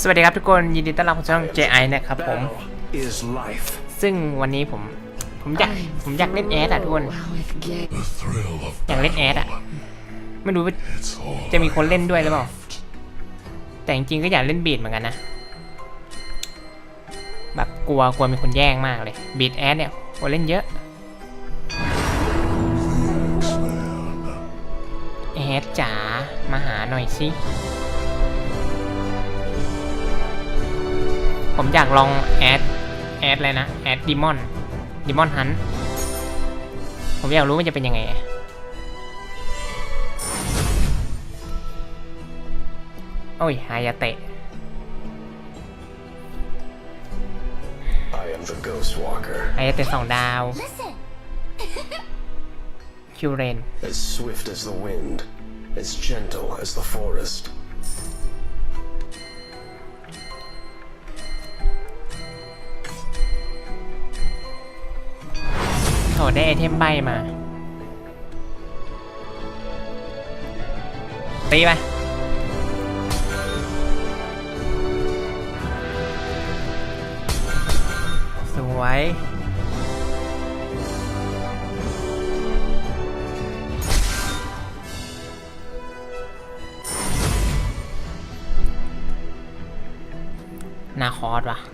สวัสดีครับทุกคนยินดีต้อนรับเข้าสู่ช่อง JI นะครับผม Battle is life. ซึ่งวันนี้ผมผมอยากผมอยากเล่นแอดอะทุกคน The thrill of อยากเล่นแอดอะไม่รู้ว่า it's all จะมีคนเล่นด้วยหรือเปล่า แต่จริงๆก็อยากเล่นบีดเหมือนกันนะ แบบกลัวกลัวมีคนแย่งมากเลยบีดแอดเนี่ยคนเล่นเยอะแอดจ๋ามาหาหน่อยสิ ผมอยากลองแอด แอดอะไรนะ แอดดิมอนดิมอนฮันผมอยากรู้มันจะเป็นยังไงอะโอ้ยฮายาเตะ I am the Ghost Walker, ฮายาเตะสองดาว Listen. คิวเรน as swift as the wind, as gentle as the forest. โถได้ไอเทมใบมา ตีไปสวยนาคอสวะ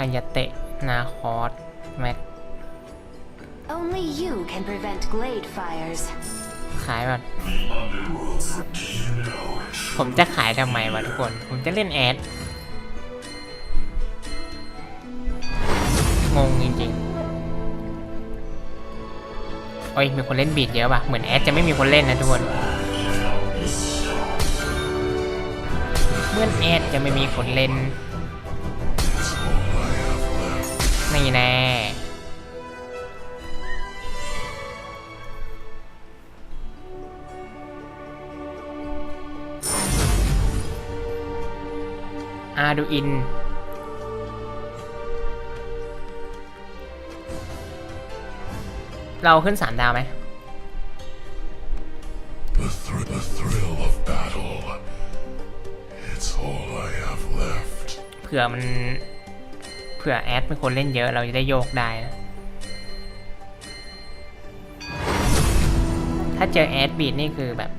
ายาเตะ นาคอสแม็ก Only you can prevent glade fires. ขายแบบผมจะขายทำไมวะทุกคน ผมจะเล่นแอด งงจริงๆ โอ้ย มีคนเล่นบีดเยอะป่ะ เหมือนแอดจะไม่มีคนเล่นนะทุกคน เหมื่อนแอดจะไม่มีคนเล่น นี่แน่อาดูอินเราขึ้นสามดาวไหม the, thr- the thrill of battle. It's all I have left. เผื่อมันเผื่อแอดเป็นคนเล่นเยอะเราจะได้โยกได้นะถ้าเจอแอดบีดนี่คือแบบ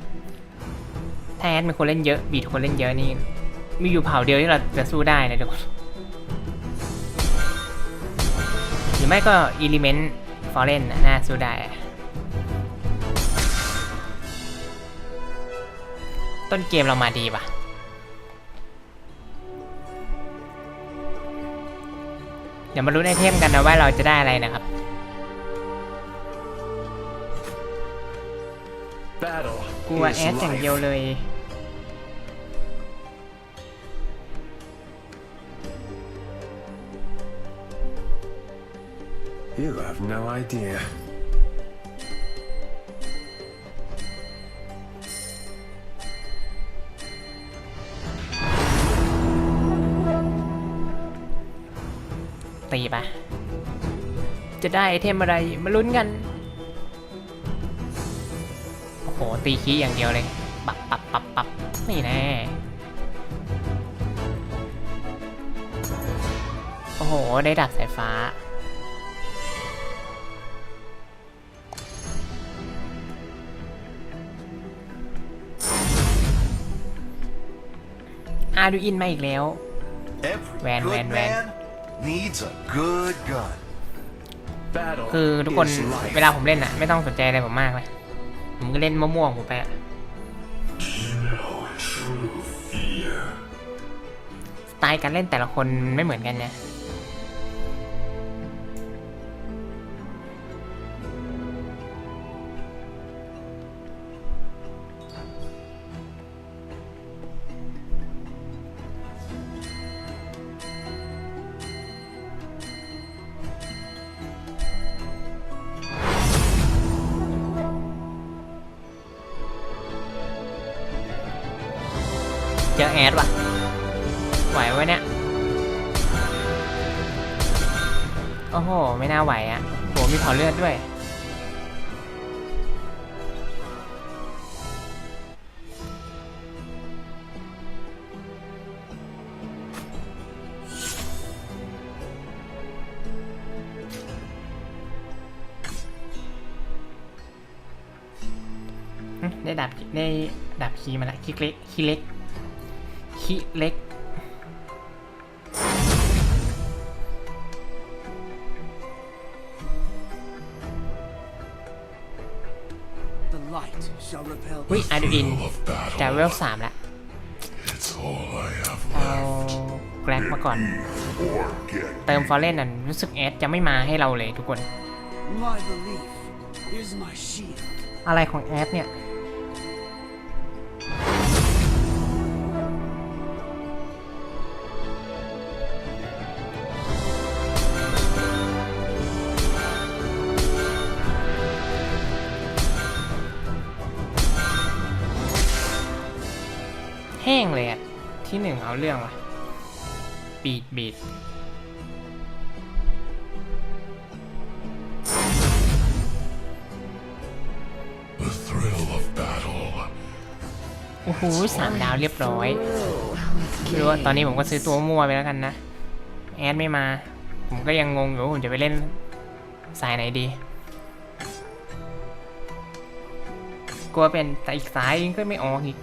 ถ้าแอดเป็นคนเล่นเยอะบีดคนเล่นเยอะนี่มีอยู่เผ่าเดียวที่เราจะสู้ได้นะทุกคนหรือไม่ก็อิเลเมนต์ฟอร์เรนน่าสู้ได้ต้นเกมเรามาดีป่ะ ดี๋ยวมาลุ้นไอเทมกันนะว่าเราจะได้อะไรนะครับ กลัวแอสอย่างเดียวเลย You have no idea. ตีไป จะได้ไอเทมอะไรมาลุ้นกัน โอ้โห ตีคีย์อย่างเดียวเลย ปับปับปับปับนี่แน่ โอ้โห ได้ดับสายฟ้า อาดูอินมาอีกแล้ว Every Van, good van, van. man needs a good gun. Battle คือทุกคน is life. เวลาผมเล่นอะไม่ต้องสนใจอะไรผมมากเลยผมก็เล่นมั่วๆของผมไปอะสไตล์การเล่นแต่ละคนไม่เหมือนกันเนี่ย จอแอดว่ะไหวไหมเนี่ยโอ้โห ไม่น่าไหวอะ่ะโหมีเผาเลือดด้วย ได้ดับได้ดับคีมาแล้วคีเล็กคีเล็ก คีเล็ก The light shall repel วิอาดูอิน Thrill of จะ battle. เวลสามละ It's all I have เอา left. แกร็กมาก่อน Or get เติมฟอร์เรนนั่นรู้สึกแอดจะไม่มาให้เราเลยทุกคน My belief is my shield. อะไรของแอดเนี่ย เอาเรื่องว่ะบีดบีด the thrill of battle. โอ้โหสามดาวเรียบร้อยไม่รู้ว่าตอนนี้ผมก็ซื้อตัวมั่วไปแล้วกันนะ แอดไม่มา ผมก็ยังงงอยู่ว่าผมจะไปเล่นสายไหนดี กลัวเป็นแต่อีกสายนึงก็ไม่ออกอีก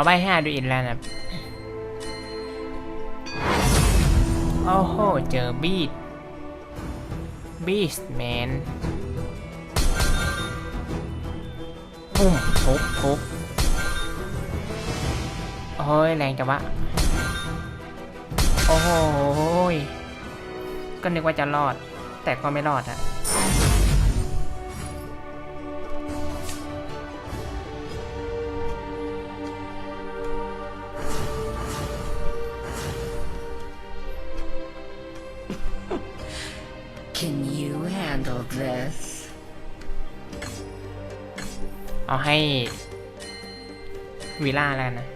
เอาใบห้าดูอินแล้วนะโอ้โห เจอบีดบีสแมนอุ้มทุบทุบโอ้ย แรงจังวะ โอ้โหยก็นึกว่าจะรอด แต่ก็ไม่รอดอะ เอาให้วิลล่าแล้วนนะ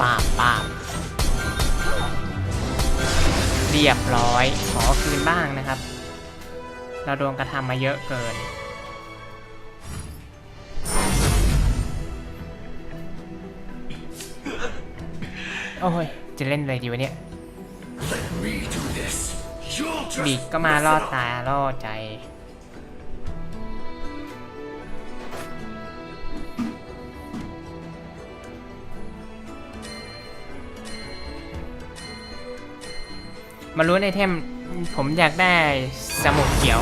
ปาบปาบเรียบร้อย ขอคืนบ้างนะครับ เราโดนกระทำมาเยอะเกิน โอ้ย จะเล่นอะไรดีวะเนี่ยบีกก็มาล่อตาล่อใจ มารู้ในเทมผมอยากได้สมุดเขียว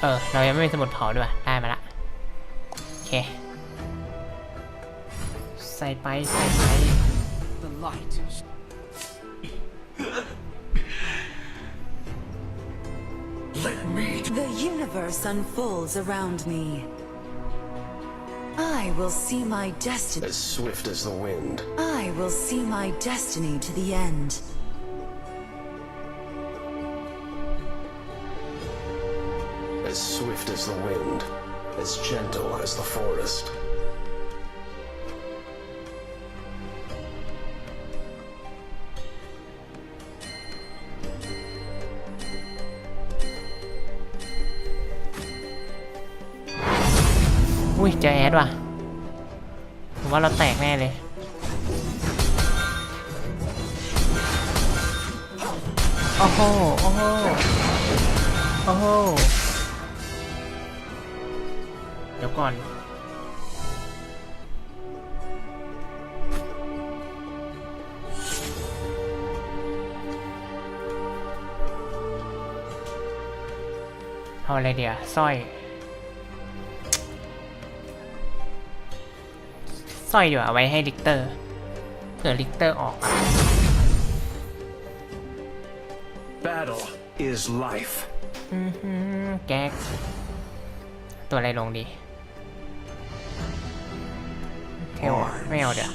เออ เรายังไม่มีสมุดเผาด้วย ได้มาละ โอเค ใส่ไป ใส่ไป The light sh- let me do The universe unfolds around me. I will see my destiny. As swift as the wind. I will see my destiny to the end. As the wind. As gentle as the forest.. อุ้ยเจอแอดว่ะผมว่าเราแตกแน่เลย โอ้โห โอ้โห โอ้โห เดี๋ยวก่อน เอาอะไรเดี๋ยวสร้อยสร้อยอยู่เอาไว้ให้ลิกเตอร์ เผื่อลิกเตอร์ออกอะ Battle is life. อื้อหือแก๊กตัวอะไรลงดี ไม่เอาเดี๋ยว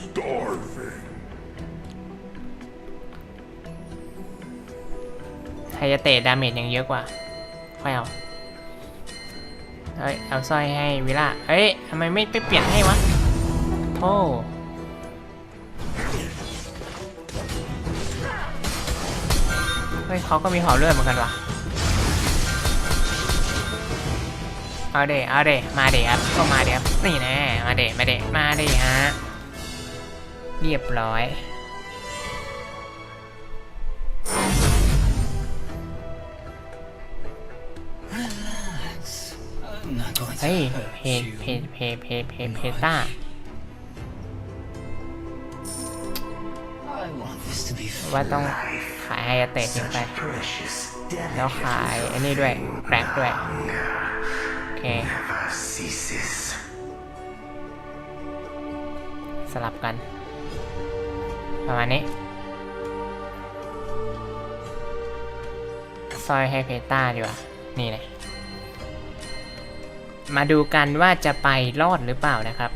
ไฮยาเตะดาเมจยังเยอะกว่าค่อยเอาเฮ้ยเอาสร้อยให้วิล่าเฮ้ยทำไมไม่ไปเปลี่ยนให้วะโธ่เฮ้ยเขาก็มีเผาเลือดเหมือนกันวะเอาเดเอาเดมาเดครับก็มาเดครับนี่แน่มาเดมาเดมาเดฮะ เรียบร้อย เฮ้ย เพเพเพเพเพเพต้า ว่าต้องขายไฮยาเตะทิ้งไป แล้วขายอันนี้ด้วยแกร็กด้วย โอเค สลับกัน ประมาณนี้ซอยให้เพต้าดีกว่า นี่เลยมาดูกันว่าจะไปรอดหรือเปล่านะครับ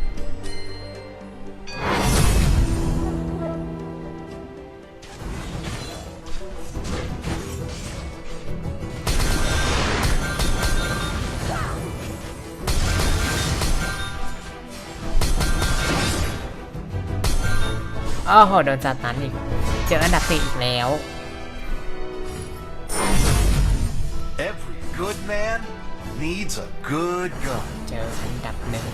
อ้โหโดนจัดตันอีก เจออันดับสี่อีกแล้ว Every good man needs a good gun. เจออันดับหนึ่ง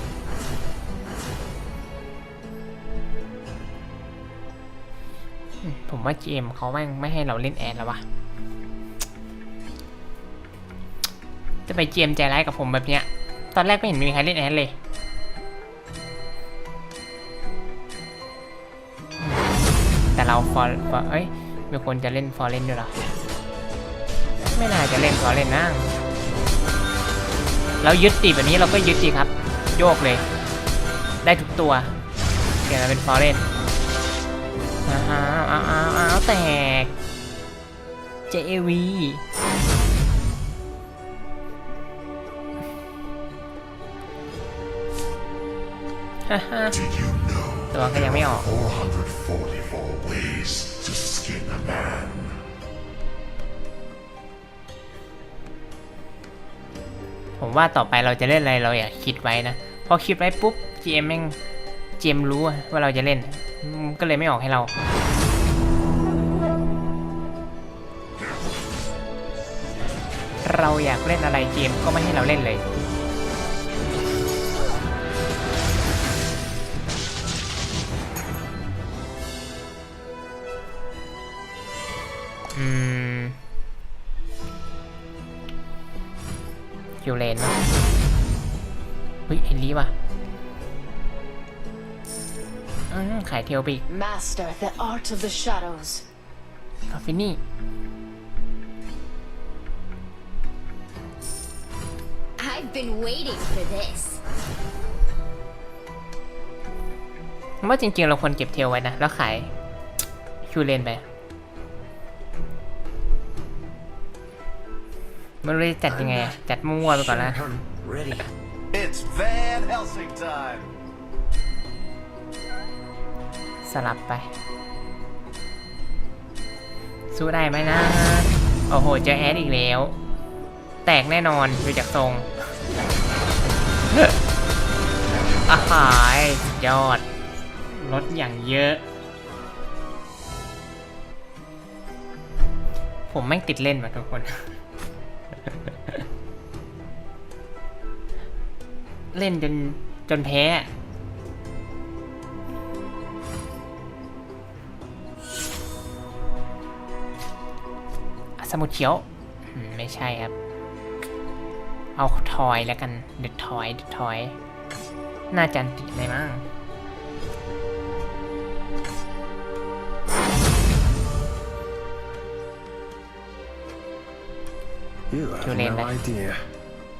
อืมผมว่าเกมเขาแม่งไม่ให้เราเล่นแอดแล้ววะจะไปเกมใจร้ายกับผมแบบเนี้ย ตอนแรกไม่เห็นมีใครเล่นแอดเลย เราฟอร์ฟอร์เอ้ยมีคนจะเล่นฟอร์เล่นด้วยเหรอ ไม่น่าจะเล่นฟอร์เล่นนะเรายึดติแบบนี้เราก็ยึดติครับ โยกเลย ได้ทุกตัวเปลี่ยนมาเป็นฟอร์เรนอ้าวอ้าวอ้าวอ้าวแตก JAV ฮ่าฮ่า Did you know ตัวก็ยังไม่ออก444 ways to skin a man? ผม ว่าต่อไปเราจะเล่นอะไรเราอยากคิดไว้นะ พอคิดไว้ปุ๊บ GM แม่ง GM รู้ว่าเราจะเล่น ก็เลยไม่ออกให้เรา เราอยากเล่นอะไร GM ก็ไม่ให้เราเล่นเลย เทลไปอีก Master the art of the shadows. คาฟินี่ I've been waiting for this. ผมว่าจริงๆ เราควรเก็บเทลไว้นะ แล้วขายคิวเลนไป ไมันเลยจัดยังไงอะจัดมั่วๆไปก่อนนะ Ready. It's Van Helsing time. สลับไป สู้ได้ไหมนะ โอ้โห เจอแอดอีกแล้ว แตกแน่นอนดูจากทรงอาหายยอด ลดอย่างเยอะ ผมแม่งติดเล่นว่ะทุกคนเล่นจนจนแพ้ สมุดเขียวอืมไม่ใช่ครับ เอาทอยแล้วกันเด็ดทอยเด็ดทอย น่าจะอันติเลยมั้ง You have Julian, no eh? idea.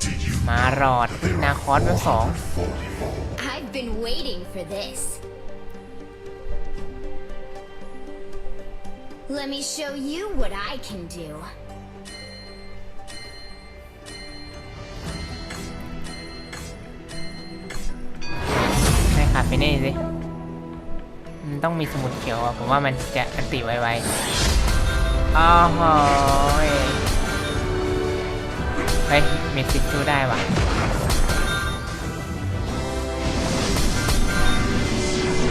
Did you มารอดนาคอสเวลสอง Let me show you what I can do. ให้คาเฟเน่สิมันต้องมีสมุดเขียวอะผมว่ามันจะอันติไวๆอ้าวโหยเฮ้ยเมสิกสู้ได้ว่ะ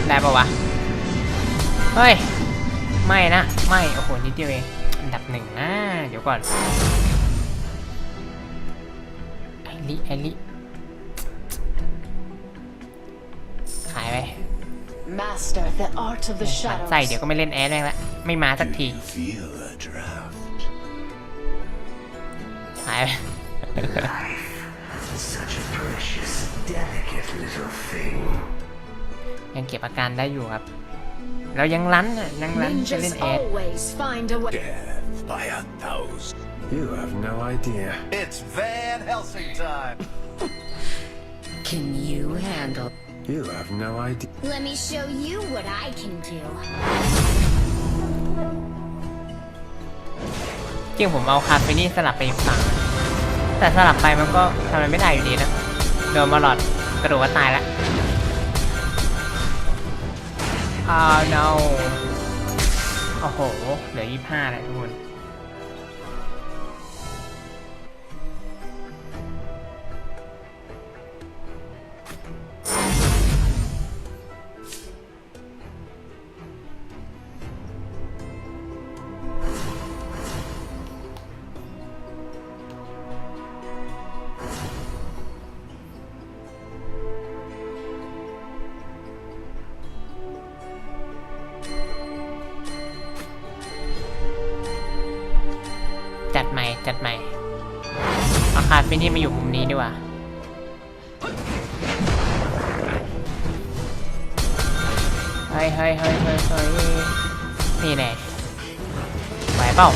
ได้ปะวะ เฮ้ย ไม่นะ ไม่ โอ้โห นิดเดียวเองอันดับหนึ่งนะ เดี๋ยวก่อน ไอริไอริขายไป Master the art of the หมัน shadows. ใส่เดี๋ยวก็ไม่เล่นแอดแม่งละ ไม่มาสักที Feel the draft. หายไป Such a precious, delicate little thing. ยังเก็บอาการได้อยู่ครับ เรายังรั้นอะยังรั้นจะเล่ Ninjas นแอด always find a way. Death by a thousand. You have no idea. It's Van Helsing time. Can you handle? You have no idea. Let me show you what I can do. จริงผมเอาคาเฟนี่สลับไปอีกฝั่งนะแต่สลับไปมันก็ทำอะไรไม่ได้อยู่ดีนะโดนมาหลอดกระโดดก็ตายละ อ้าว no โอ้โห เหลือยี่ห้าแล้วทุกคน เอาคาเฟนี่มาอยู่มุมนี้ดีกว่าเฮ้ยเฮ้ยเฮ้ยเฮ้ยเฮ้ยนี่แน่ไหวเปล่า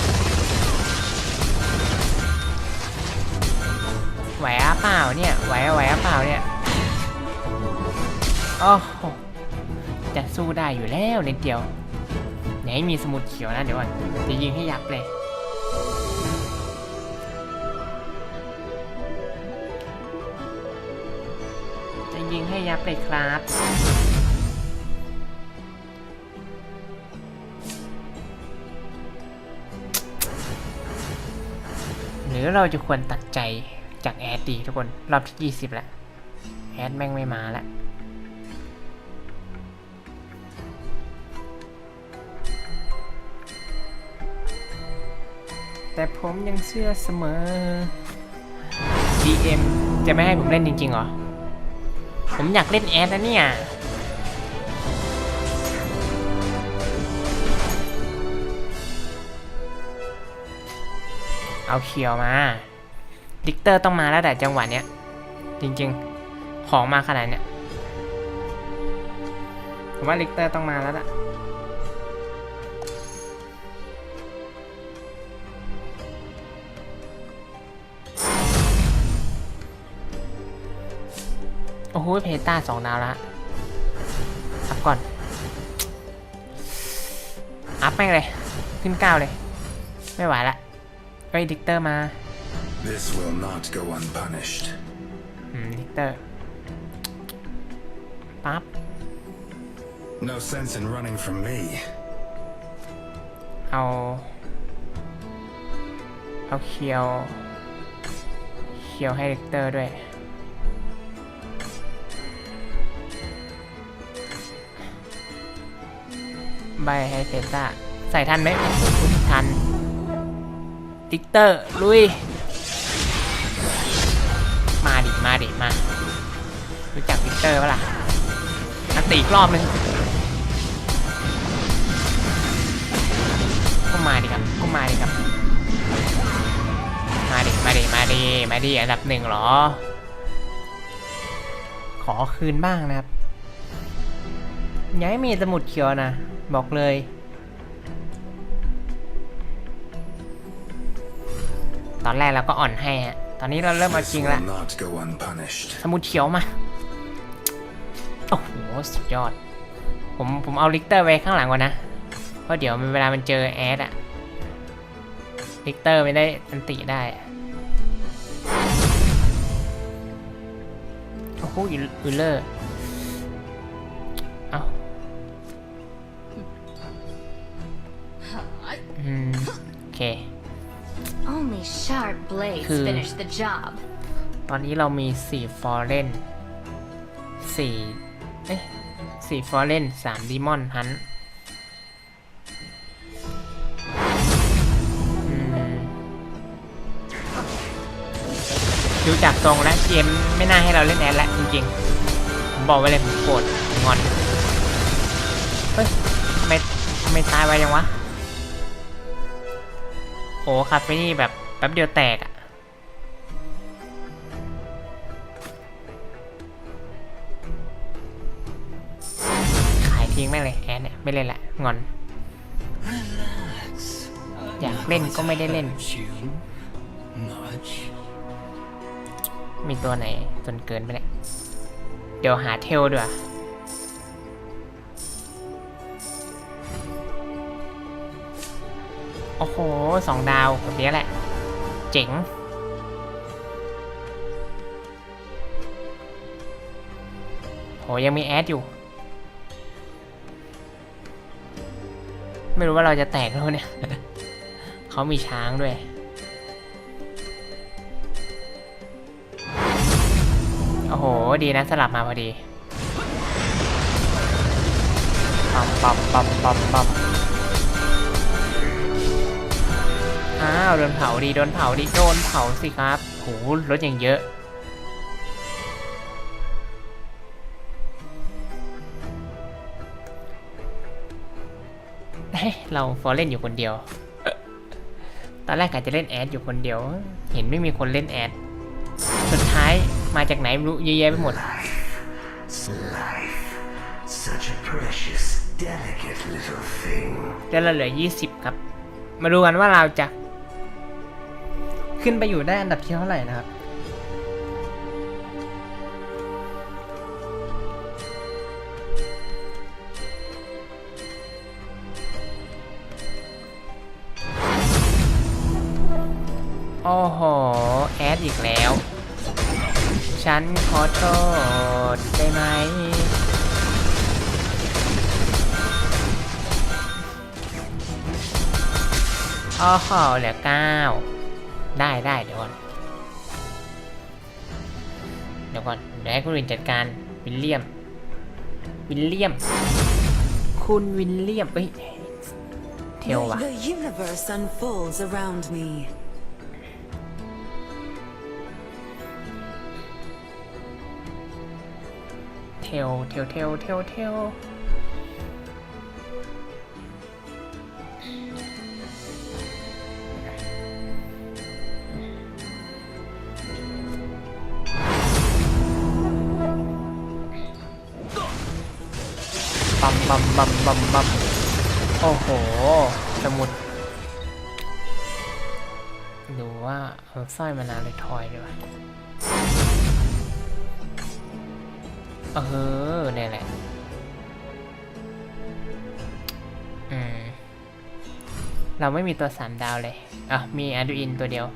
ไหวอะเปล่าเนี่ยไหวไหวอะเปล่าเนี่ยโอ้โหจะสู้ได้อยู่แล้วนิดเดียวไหนมีสมุดเขียวนะเดี๋ยวก่อนจะยิงให้ยับเลย เลยครับ หรือเราจะควรตัดใจจากแอดดีทุกคน รอบที่ 20 แล้ว แอดแม่งไม่มาแล้วแต่ผมยังเชื่อเสมอ DM จะไม่ให้ผมเล่นจริงๆเหรอ ผมอยากเล่นแอดนะเนี่ย เอาเขียวมา ดิกเตอร์ต้องมาแล้วแต่จังหวะเนี้ย จริงๆ ของมาขนาดเนี้ยผมว่าลิกเตอร์ต้องมาแล้วล่ะ อ้โหเพต้าสองดาวแล้วอัพก่อน อัพแม่งเลย ขึ้นเก้าเลย ไม่ไหวละเฮ้ยดิกเตอร์มา This will not go unpunished. อืมดิกเตอร์ ปั๊บ No sense in running from me. เอา เอาเคียว เคียวให้ดิกเตอร์ด้วย ใบให้เพต้าใส่ทันไหมทันดิกเตอร์ ลุย มาดิ มาดิ มา รู้จักดิกเตอร์ปะล่ะอันตีอีกรอบนึงก็มาดิครับ ก็มาดิครับ มาดิ มาดิ มาดิ มาดิ อันดับหนึ่งเหรอ ขอคืนบ้างนะครับอย้ายมีสมุดเขียวนะ บอกเลย ตอนแรกเราก็อ่อนให้ฮะ ตอนนี้เราเริ่มเอา This จริง will ละ not go unpunished. สมุดเขียวมา โอ้โห สุดยอด ผมผมเอาลิกเตอร์ไว้ข้างหลังก่อนนะ เพราะเดี๋ยวเวลามันเจอแอดอะลิกเตอร์ไม่ได้อันติได้อะโอ้โหอิลอิลเลอร์ เค Only sharp blades Cool. finish the job. ตอนนี้เรามี4ฟอร์เรน4เอ๊ะ4ฟอร์เรน3ดีมอนฮันดูจากทรงและเกมไม่น่าให้เราเล่นแอดแล้วจริงๆ ผมบอกไว้เลยผมโกรธผมงอน เฮ้ยทำไมทำไมตายไวยังวะโอ้คาเฟนี่แบบแป๊บเดียวแตกอะขายทิ้งแม่เลยแอนเนี่ยไม่เล่นละงอน อยากเล่นก็ไม่ได้เล่น มีตัวไหนจนเกินไปเนี่ยเดี๋ยวหาเทลด้วย โอ้โหสองดาวแบบนี้แหละ เจ๋ง โหยังมีแอดอยู่ ไม่รู้ว่าเราจะแตกแล้วเนี่ย เขามีช้างด้วย โอ้โห ดีนะสลับมาพอดีปั๊มปั๊มปั๊มปั๊มปั๊ม อ้าวโดนเผาดีโดนเผาดีโดนเผาสิครับโหรถอย่างเยอะเฮ้ยเราฟอร์เล่นอยู่คนเดียว ตอนแรกอาจจะเล่นแอดอยู่คนเดียว เห็นไม่มีคนเล่นแอด สุดท้ายมาจากไหนไม่รู้เยอะแยะไปหมด Life. Such a precious, delicate little thing. แล้วเราเหลือ 20 ครับ มาดูกันว่าเราจะ ขึ้นไปอยู่ได้อันดับที่เท่าไหร่นะครับโอ้โห แอดอีกแล้ว ฉันขอโทษได้ไหมอ้อหอเหลือเก้า ได้ได้เดี๋ยวก่อน เดี๋ยวก่อน เดี๋ยวให้คุณวินจัดการวิลเลียม วิลเลียม คุณวิลเลียมเฮ้ยเทลวะ The universe unfolds around me. เทลเทลเทลเทลเทล บัมบัมบัมบัมบัมโอ้โหสมุดดูว่าเอาสร้อยมานานเลยทอยดีกว่าเออเนี่ยแหละ อืม เราไม่มีตัวสามดาวเลย อะ มีอาดูอินตัวเดียว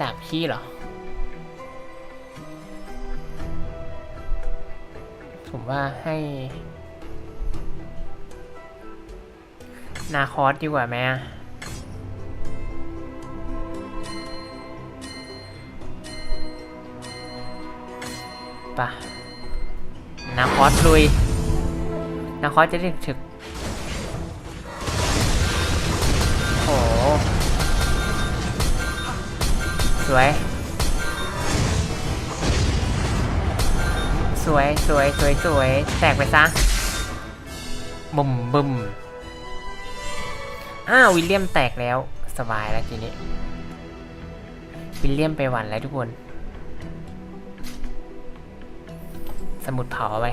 ดาบขี้เหรอ ผมว่าให้ นาคอสดีกว่าไหมอะปะนาคอสลุยนาคอสจะได้ถึก สวย สวยสวยสวยสวยแตกไปซะบุ่มบุ่มอ้าววิลเลียมแตกแล้ว สบายแล้วทีนี้ วิลเลียมไปหวันแล้วทุกคน สมุดเผาไป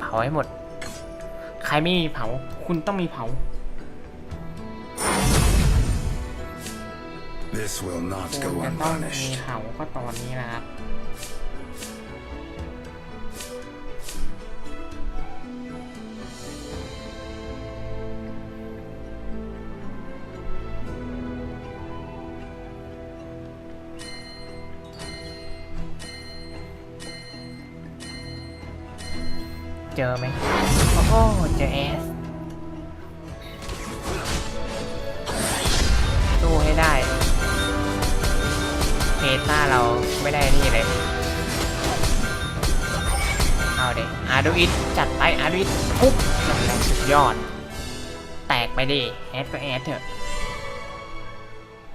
เผาให้หมด ใครไม่มีเผา คุณต้องมีเผา This will not คุณ go จะต้องมี unpunished. เผาก็ตอนนี้นะครับตเจอไหมโอ้โหเจอแอสสู้ ต้าเราไม่ได้นี่เลย เอาเด็อาร์ดูอิทจัดไปอาร์ดูอิทปุ๊บนั่นแหละสุดยอด แตกไปดิแอดก็แอดเถอะ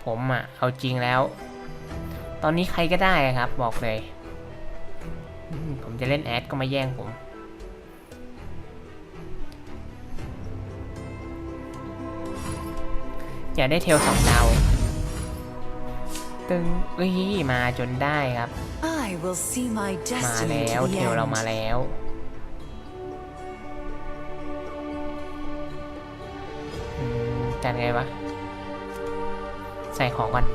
ผมอะ เอาจริงแล้ว ตอนนี้ใครก็ได้ครับ บอกเลย ผมจะเล่นแอดก็มาแย่งผมอยากได้เทลสองดาว ตึงเอ้ยมาจนได้ครับ I will see my มา destiny แล้ว to เท the ลเรา end. มาแล้ว อืมจัดไงวะ ใส่ของก่อน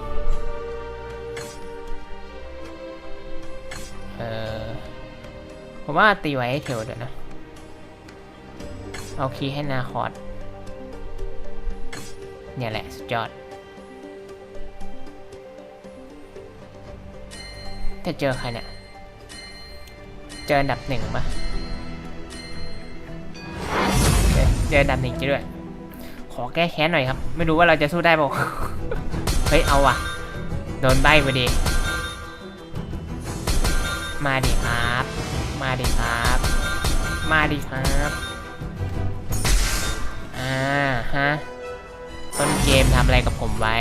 เออผมว่าตีไว้ให้เทลเดี๋ยวนะ เอาคีย์ให้นาคอร์ดเนี่ยแหละ สุดยอด จะเจอใครเนี่ย เจออันดับหนึ่งปะเจออันดับหนึ่งจริงด้วย ขอแก้แค้นหน่อยครับ ไม่รู้ว่าเราจะสู้ได้ปล่าเฮ้ย เอาว่ะ โดนใบพอดี มาดิครับ มาดิครับ มาดิครับอ่าฮะต้นเกมทำอะไรกับผมไว้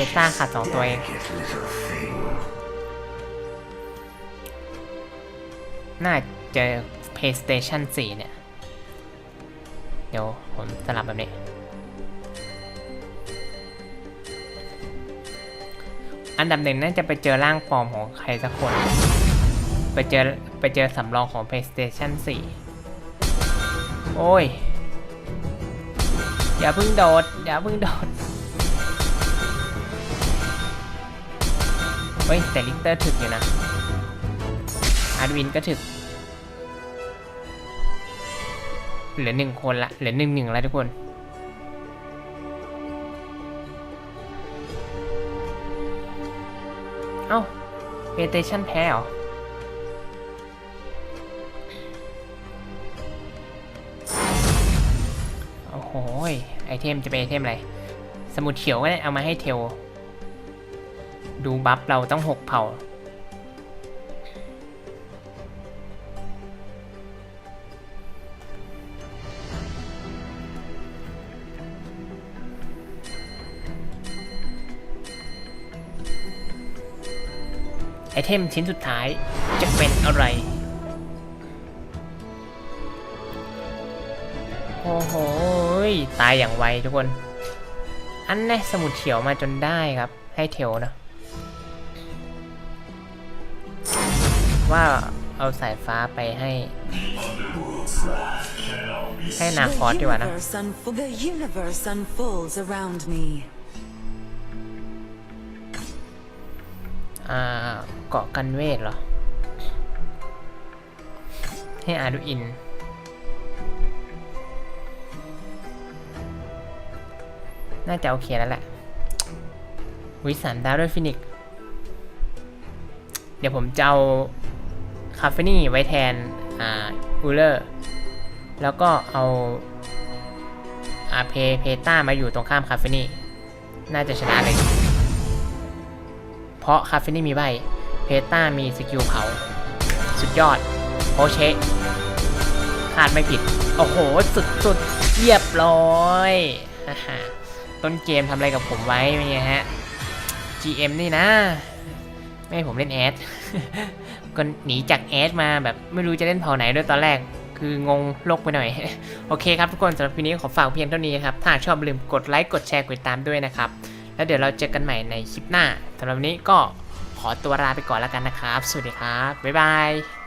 เพต้าขาดสองตัวเอง น่าจอ PlayStation 4 เนี่ย เดี๋ยวผมสลับแบบนี้ อันดับหนึ่งน่าจะไปเจอร่างปลอมของใครสักคน ไปเจอไปเจอสำรองของ PlayStation 4 โอ้ย อย่าเพิ่งโดด อย่าเพิ่งโดด ฮ้ย แต่ลิกเตอร์ถึกอยู่นะอาร์วินก็ถึก เหลือหนึ่งคนละ เหลือหนึ่งหนึ่งแล้วทุกคน เอ้าเพย์ t เ t ชั n แพ้เหรอโอ้โหไอเทมจะเป็นไอเทมอะไร สมุดเขียวก็ได้เอามาให้เทล ดูบัฟเราต้องหกเผ่า ไอเทมชิ้นสุดท้ายจะเป็นอะไร โอ้โห ตายอย่างไวทุกคน อันแน่สมุดเขียวมาจนได้ครับ ให้เทลนะ ว่าเอาสายฟ้าไปให้ให้นาคอสดีกว่านะ the universe unfolds around me. เกาะกันเวทเหรอ ให้อาดูอิน น่าจะโอเคแล้วแหละวิสันดาวด้วยฟินิก เดี๋ยวผมจะเอา คาเฟนี่ไว้แทนอ่าอูเลอร์แล้วก็เอาอาเพเพต้ามาอยู่ตรงข้ามคาเฟนี่น่าจะชนะเลย เพราะคาเฟนี่มีใบเพต้ามีสกิลเผา สุดยอดโอเชคาดไม่ผิด โอ้โห สุดสุดเรียบร้อยต้นเกมทำอะไรกับผมไว้เนี่ยฮะ GM นี่นะ ไม่ให้ผมเล่นแอด ก็หนีจากแอดมาแบบไม่รู้จะเล่นเผ่าไหนด้วยตอนแรก คืองงโลกไปหน่อย โอเคครับทุกคนสำหรับวันนี้ขอฝากเพียงเท่านี้ครับ ถ้าชอบลืมกดไลค์กดแชร์กดติดตามด้วยนะครับ แล้วเดี๋ยวเราเจอกันใหม่ในคลิปหน้าสำหรับวันนี้ก็ขอตัวลาไปก่อนแล้วกันนะครับ สวัสดีครับบ๊ายบาย